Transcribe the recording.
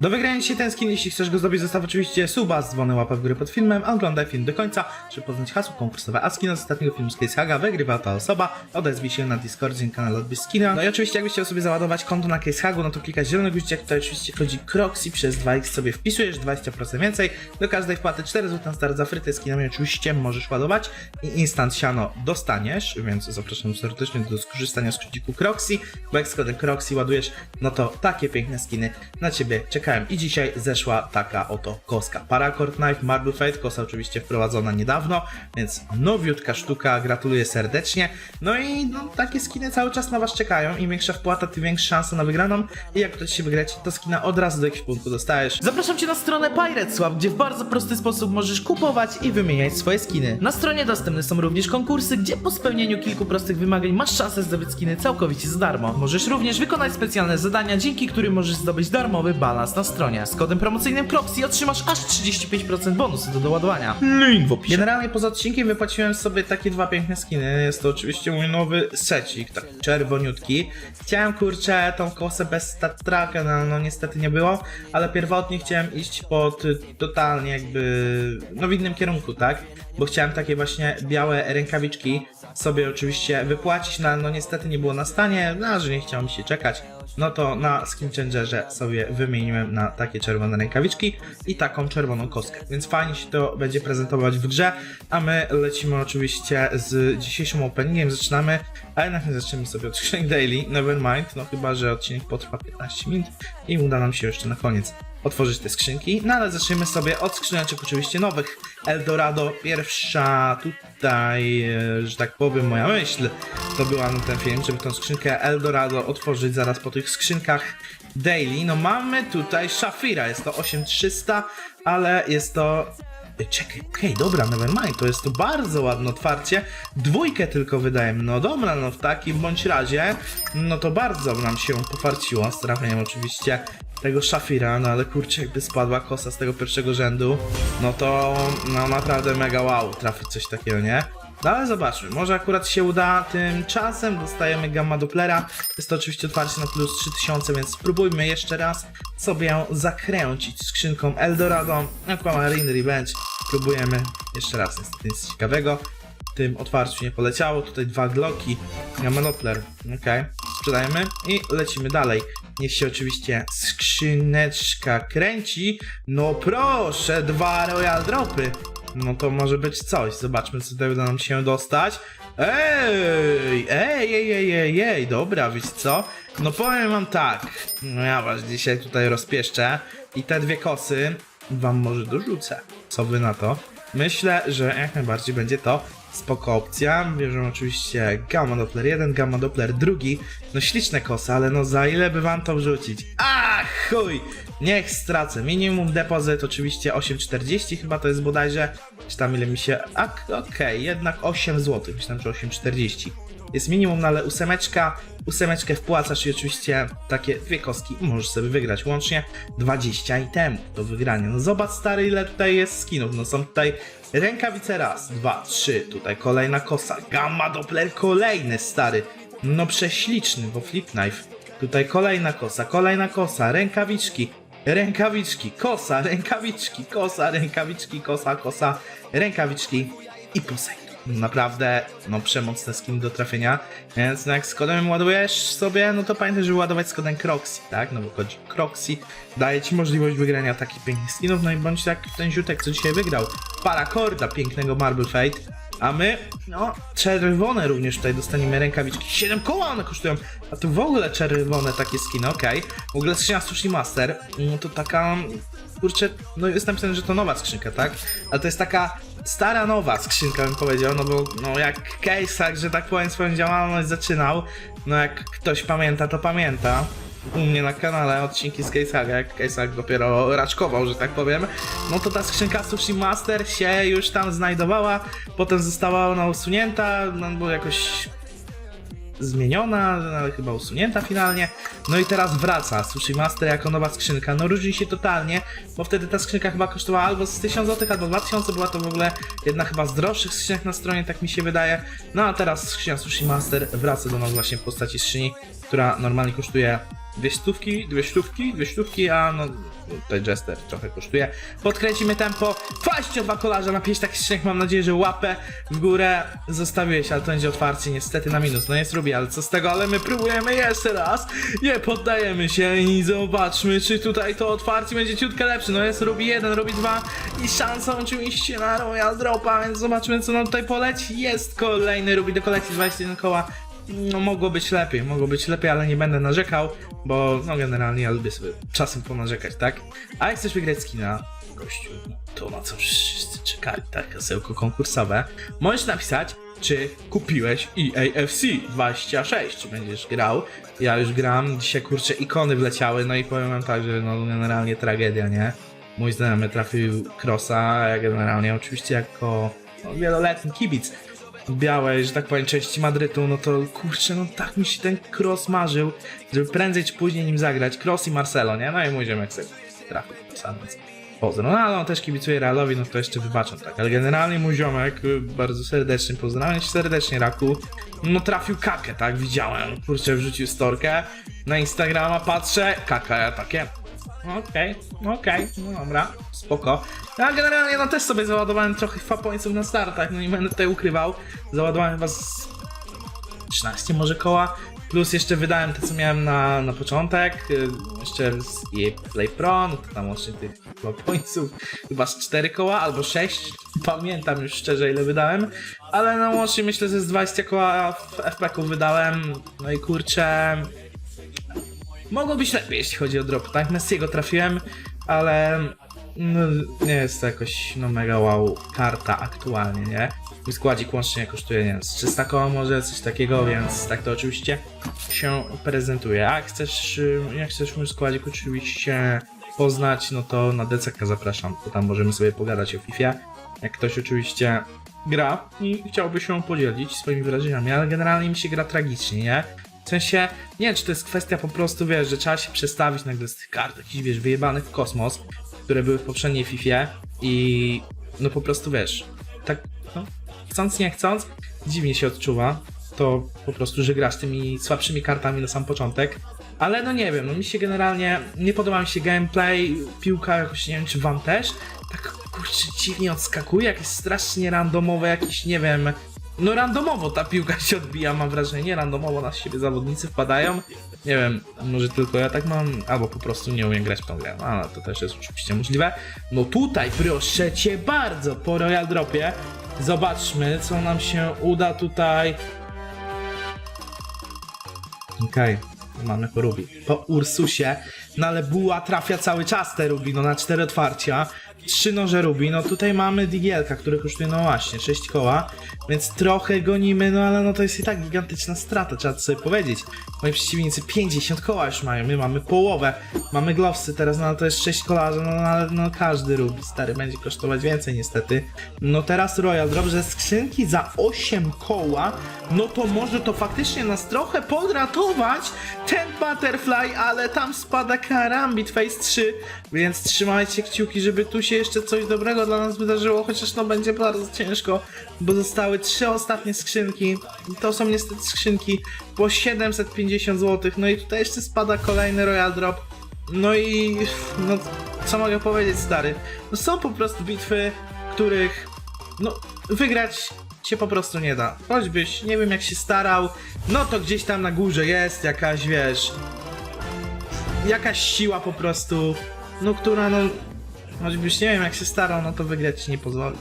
Do wygrania dzisiaj ten skin, jeśli chcesz go zrobić, zostaw oczywiście suba z dzwonem łapę w górę pod filmem, a oglądaj film do końca, żeby poznać hasło konkursowe, a skin z ostatniego filmu z Case Haga wygrywa ta osoba, odezwij się na Discordzie na kanale Odbierz Skina. No i oczywiście jakbyś chciał sobie załadować konto na Case Hagu, no to klikasz zielony guziczek, tutaj oczywiście chodzi Croxy przez 2x sobie wpisujesz, 20% więcej, do każdej wpłaty 4 zł na start za fryty skinami oczywiście możesz ładować i instant siano dostaniesz, więc zapraszam serdecznie do skorzystania z kodziku Croxy, bo jak z kodem Croxy ładujesz, no to takie piękne skiny na ciebie czekają. I dzisiaj zeszła taka oto koska. Paracord Knife Marble Fate, kosa oczywiście wprowadzona niedawno, więc nowiutka sztuka, gratuluję serdecznie. No i no, takie skiny cały czas na was czekają. Im większa wpłata, tym większa szansa na wygraną. I jak ci się wygrać, to skina od razu do ekwipunku dostajesz. Zapraszam cię na stronę Pirate gdzie w bardzo prosty sposób możesz kupować i wymieniać swoje skiny. Na stronie dostępne są również konkursy, gdzie po spełnieniu kilku prostych wymagań masz szansę zdobyć skiny całkowicie za darmo. Możesz również wykonać specjalne zadania, dzięki którym możesz zdobyć darmowy balans na stronie. Z kodem promocyjnym Cropsy otrzymasz aż 35% bonusu do doładowania. Link w opisie. Generalnie poza odcinkiem wypłaciłem sobie takie dwa piękne skiny. Jest to oczywiście mój nowy secik, taki czerwoniutki. Chciałem kurczę tą kosę bez stat tracka, no, no niestety nie było, ale pierwotnie chciałem iść pod totalnie jakby, no w innym kierunku, tak? Bo chciałem takie właśnie białe rękawiczki sobie oczywiście wypłacić, no, no niestety nie było na stanie, no że nie chciało mi się czekać. No to na Skin Changerze sobie wymieniłem na takie czerwone rękawiczki i taką czerwoną kostkę. Więc fajnie się to będzie prezentować w grze, a my lecimy oczywiście z dzisiejszym openingiem. Zaczynamy, a jednak nie zaczniemy sobie od daily, nevermind, no chyba, że odcinek potrwa 15 minut i uda nam się jeszcze na koniec otworzyć te skrzynki. No ale zaczniemy sobie od skrzyneczek oczywiście nowych. Eldorado, pierwsza tutaj, e, że tak powiem, moja myśl to była na ten film, żeby tą skrzynkę Eldorado otworzyć zaraz po tych skrzynkach daily. No mamy tutaj Shafira, jest to 8300, ale jest to Czekaj, okej, dobra, nevermind, to jest to bardzo ładne otwarcie. Dwójkę tylko wydaje. No dobra, no w takim bądź razie, no to bardzo nam się pofarciło z trafieniem oczywiście tego Shafira, no ale kurczę, jakby spadła kosa z tego pierwszego rzędu, no to no naprawdę mega wow, trafić coś takiego, nie? No ale zobaczmy, może akurat się uda. Tymczasem dostajemy Gamma Dopplera. Jest to oczywiście otwarcie na plus 3000, więc spróbujmy jeszcze raz sobie zakręcić skrzynką Eldorado. Aquamarine Revenge. Próbujemy jeszcze raz, niestety nic ciekawego. W tym otwarciu nie poleciało. Tutaj dwa Glocki. Gamma Doppler. Ok, sprzedajemy i lecimy dalej. Niech się oczywiście skrzyneczka kręci. No proszę, dwa Royal Dropy. No to może być coś. Zobaczmy, co tutaj uda nam się dostać. Ej, ej, ej, ej, ej, ej, dobra, wiecie co? No powiem wam tak. No ja was dzisiaj tutaj rozpieszczę i te dwie kosy wam może dorzucę. Co wy na to? Myślę, że jak najbardziej będzie to spoko opcja. Bierzemy oczywiście Gamma Doppler 1, Gamma Doppler 2. No śliczne kosy, ale no za ile by wam to wrzucić? Ach, chuj! Niech stracę. Minimum depozyt oczywiście 8,40 chyba to jest bodajże. Czy tam ile mi się... Okej, jednak 8 zł. Myślałem, że 8,40. Jest minimum, no ale ósemeczka, ósemeczkę wpłacasz i oczywiście takie dwie kostki możesz sobie wygrać łącznie 20 itemów do wygrania. No zobacz stary ile tutaj jest skinów, no są tutaj rękawice raz, dwa, trzy, tutaj kolejna kosa, gamma doppler kolejny stary, no prześliczny, bo flip knife, tutaj kolejna kosa, kolejna kosa, rękawiczki, rękawiczki, kosa, rękawiczki, kosa, rękawiczki, kosa, kosa, rękawiczki i Poseidon. Naprawdę, no przemocne skin do trafienia, więc no jak z kodem ładujesz sobie, no to pamiętaj, żeby ładować z kodem Croxy, tak? No bo kod Croxy daje ci możliwość wygrania takich pięknych skinów, no i bądź jak ten ziutek, co dzisiaj wygrał. Parakorda pięknego Marble Fate, a my, no, czerwone również tutaj dostaniemy rękawiczki. 7 koła one kosztują. A tu w ogóle czerwone takie skiny, okej. W ogóle skrzynia Sushi Master, no to taka, kurczę, no jest napisane, że to nowa skrzynka, tak? Ale to jest taka stara, nowa skrzynka, bym powiedział, no bo no jak Case'ak, że tak powiem, swoją działalność zaczynał, no jak ktoś pamięta, to pamięta u mnie na kanale odcinki z Case'aga, jak Case'ag dopiero raczkował, że tak powiem, no to ta skrzynka Sushi Master się już tam znajdowała, potem została ona usunięta, no bo jakoś zmieniona, chyba usunięta finalnie. No i teraz wraca Sushi Master jako nowa skrzynka. No różni się totalnie, bo wtedy ta skrzynka chyba kosztowała albo z 1000 zł, albo 2000, była to w ogóle jedna chyba z droższych skrzynek na stronie, tak mi się wydaje. No a teraz skrzynia Sushi Master wraca do nas właśnie w postaci skrzyni, która normalnie kosztuje Dwie stówki, dwie stówki, dwie stówki, a no tutaj Jester trochę kosztuje. Podkręcimy tempo. 22 kolarza na 5 takich skrzynek. Mam nadzieję, że łapę w górę zostawiłeś, ale to będzie otwarcie niestety na minus. No jest Ruby, ale co z tego, ale my próbujemy jeszcze raz. Nie poddajemy się i zobaczmy, czy tutaj to otwarcie będzie ciutkę lepsze. No jest Ruby 1, Ruby 2 i szansa oczywiście na Royal Dropa, więc zobaczmy co nam tutaj poleci. Jest kolejny Ruby do kolekcji 21 koła. No mogło być lepiej, mogło być lepiej, ale nie będę narzekał, bo no generalnie ja lubię sobie czasem ponarzekać, tak? A jak chcesz wygrać skina, gościu, to na co wszyscy czekali, tak? Kasełko konkursowe. Możesz napisać, czy kupiłeś EAFC 26, czy będziesz grał. Ja już gram, dzisiaj kurczę ikony wleciały, no i powiem wam tak, że no generalnie tragedia, nie? Mój znajomy trafił Crossa, ja generalnie oczywiście jako no, wieloletni kibic białej, że tak powiem, części Madrytu, no to kurczę, no tak mi się ten cross marzył, żeby prędzej czy później nim zagrać. Cross i Marcelo, nie? No i mój ziomek sobie trafił sam. No ale on też kibicuje Realowi, no to jeszcze wybaczam, tak. Ale generalnie mój ziomek, y, bardzo serdecznie pozdrawiam serdecznie, Raku, no trafił kakę, tak? Widziałem, kurczę, wrzucił storkę na Instagrama, patrzę, kaka, ja takie, Okej, okej, no dobra, spoko. Ja generalnie no też sobie załadowałem trochę fapońców na startach, no nie będę tutaj ukrywał. Załadowałem chyba z 13 może koła, plus jeszcze wydałem te co miałem na, na początek, y, jeszcze z Play Pro, no to tam łącznie tych fapońców chyba z 4 koła albo 6, pamiętam już szczerze ile wydałem, ale no łącznie myślę, że z 20 koła FP-ków wydałem, no i kurczę, Mogło być lepiej, jeśli chodzi o drop, tak? Messiego trafiłem, ale no, nie jest to jakoś no mega wow karta aktualnie, nie? Mój składzik łącznie kosztuje, nie wiem, z 300 koła może, coś takiego, więc tak to oczywiście się prezentuje. A chcesz, jak chcesz mój składzik oczywiście poznać, no to na DCK zapraszam, bo tam możemy sobie pogadać o FIFA. Jak ktoś oczywiście gra i chciałby się podzielić swoimi wrażeniami, ale generalnie mi się gra tragicznie, nie? W sensie, nie wiem, czy to jest kwestia po prostu, wiesz, że trzeba się przestawić nagle z tych kart, jakichś, wiesz, wyjebanych w kosmos, które były w poprzedniej FIFA i no po prostu, wiesz, tak, no, chcąc, nie chcąc, dziwnie się odczuwa to po prostu, że grasz tymi słabszymi kartami na sam początek, ale no nie wiem, no mi się generalnie, nie podoba mi się gameplay, piłka jakoś, nie wiem, czy wam też, tak, kurczę, dziwnie odskakuje, jakieś strasznie randomowe, jakieś, nie wiem, no randomowo ta piłka się odbija, mam wrażenie, randomowo na siebie zawodnicy wpadają. Nie wiem, może tylko ja tak mam, albo po prostu nie umiem grać w tą grę, no, ale to też jest oczywiście możliwe. No tutaj, proszę cię bardzo, po Royal Dropie, zobaczmy, co nam się uda tutaj. Okej, mamy po Rubi. Po Ursusie, no ale buła trafia cały czas te Rubi, no na cztery otwarcia. Trzy noże Rubi, no tutaj mamy Digielka, który kosztuje, no właśnie, 6 koła, więc trochę gonimy, no ale no to jest i tak gigantyczna strata, trzeba to sobie powiedzieć. Moi przeciwnicy 50 koła już mają, my mamy połowę, mamy glowsy teraz, no ale to jest 6 kolarzy, no ale no każdy Rubi, stary, będzie kosztować więcej niestety. No teraz Royal Drop, że skrzynki za 8 koła, no to może to faktycznie nas trochę podratować, ten Butterfly, ale tam spada Karambit Phase 3, więc trzymajcie kciuki, żeby tu się jeszcze coś dobrego dla nas wydarzyło, chociaż no będzie bardzo ciężko, bo zostały trzy ostatnie skrzynki. To są niestety skrzynki po 750 zł, no i tutaj jeszcze spada kolejny Royal Drop. No i no co mogę powiedzieć stary? No są po prostu bitwy, których no wygrać się po prostu nie da. Choćbyś nie wiem jak się starał, no to gdzieś tam na górze jest jakaś wiesz jakaś siła po prostu, no która no choćbyś nie wiem jak się starał, no to wygrać ci nie pozwoli.